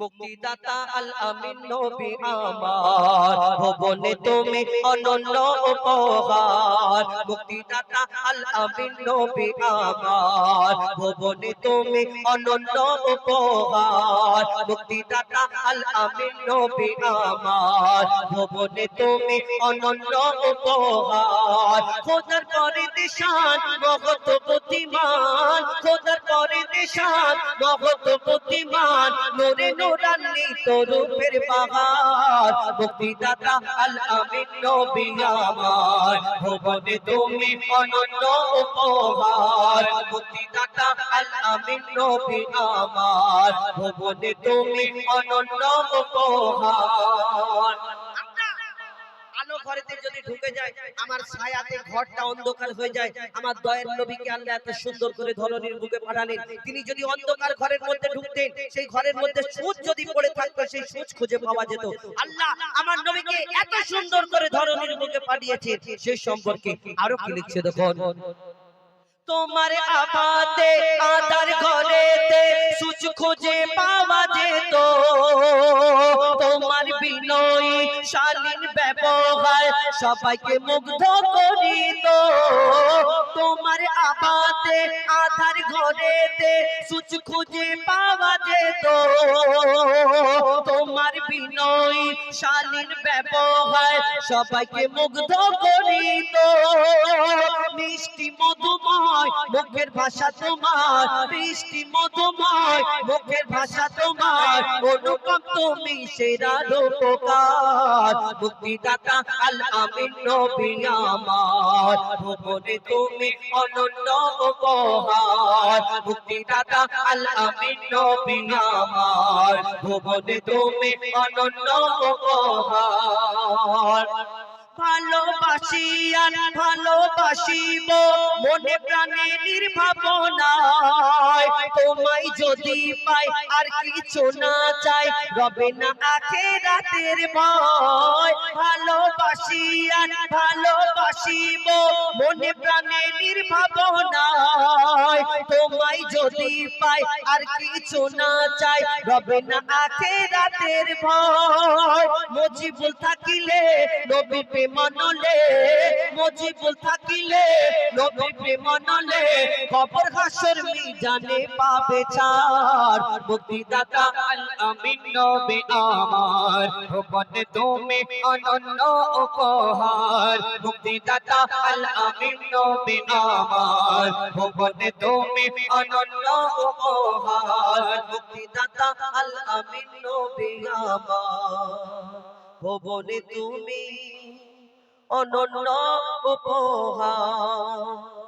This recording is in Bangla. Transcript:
মুক্তিদাতা আল আমিন নবী আমার। ভবনে তুমি অনন্য উপহার। মুক্তিদাতা আল আমিন নবী আমার। ভবনে তুমি অনন্য উপহার। মুক্তিদাতা আল আমিন নবী আমার। ভবনে তুমি অনন্য উপহার। খোদার পরে দিশান মহত প্রতিমান খোদার পরে দিশান মহত প্রতিমান নূরে নূরান্বিত রূপের বাহার মুক্তিদাতা আল আমিন নবী আমার, ভুবনে তুমি অনন্য উপহার। মুক্তিদাতা আল আমিন নবী আমার, ভুবনে তুমি অনন্য উপহার। ঘরেতে যদি ঢুকে যায়, আমার ছায়াতে ঘরটা অন্ধকার হয়ে যায়। আমার দয়ের নবীকে আল্লাহ এত সুন্দর করে ধরনীর বুকে পাঠালেন তিনি যদি অন্ধকার ঘরের মধ্যে ঢুকতেন, সেই ঘরের মধ্যে সুচ যদি পড়ে থাকতো, সেই সুচ খুঁজে পাওয়া যেত। আল্লাহ আমার নবীকে এত সুন্দর করে ধরনীর বুকে পাঠিয়েছে সেই সম্পর্কে আরও কি লিখছে দেখুন? তোমার আবাতে আদার বিনয়ী শালীন ব্যবহার সবাইকে মুগ্ধ করিত। তোমার আবাতে আধার ঘরেতে সুচ খুঁজে পাওয়া যেত। তোমার শালীন ব্যবহার সবাইকে মুগ্ধ করিত। মিষ্টি মধুময়, মুখের ভাষা তোমার। মিষ্টি মধুময়, মুখের ভাষা তোমার। অনুপম তুমি সেরা রূপকার। মুক্তিদাতা আল আমিন নবী আমার। ভুবনে তুমি অনন্য উপহার। মুক্তিদাতা আল আমিন নবী আমার। ভুবনে তুমি অনন্য ভালোবাসি আর ভালোবাসিব মনে প্রাণে নির্ভাবনায় তোমায় যদি পাই, আর কিছু না চাই, রবে না আখে রাতের ভয়। ভালোবাসি আর ভালোবাসিব, মনে প্রাণে নির্ভাবনায়। তোমায় যদি পাই, আর কিছু না চাই, রবে না আখে রাতের ভয়। মজিবুল থাকিলে নবী প্রেমনলে মজিবুল থাকিলে, নবী প্রেমনলে কবর হাসর মিজানে পাবে চার মুক্তিদাতা আল আমিন নবী আমার, ভুবনে তুমি অনন্য উপহার। মুক্তিদাতা আল আমিন নবী আমার, ভুবনে তুমি অনন্য উপহার। মুক্তিদাতা আল আমিন নবী আমার, ভুবনে তুমি অনন্য উপহার।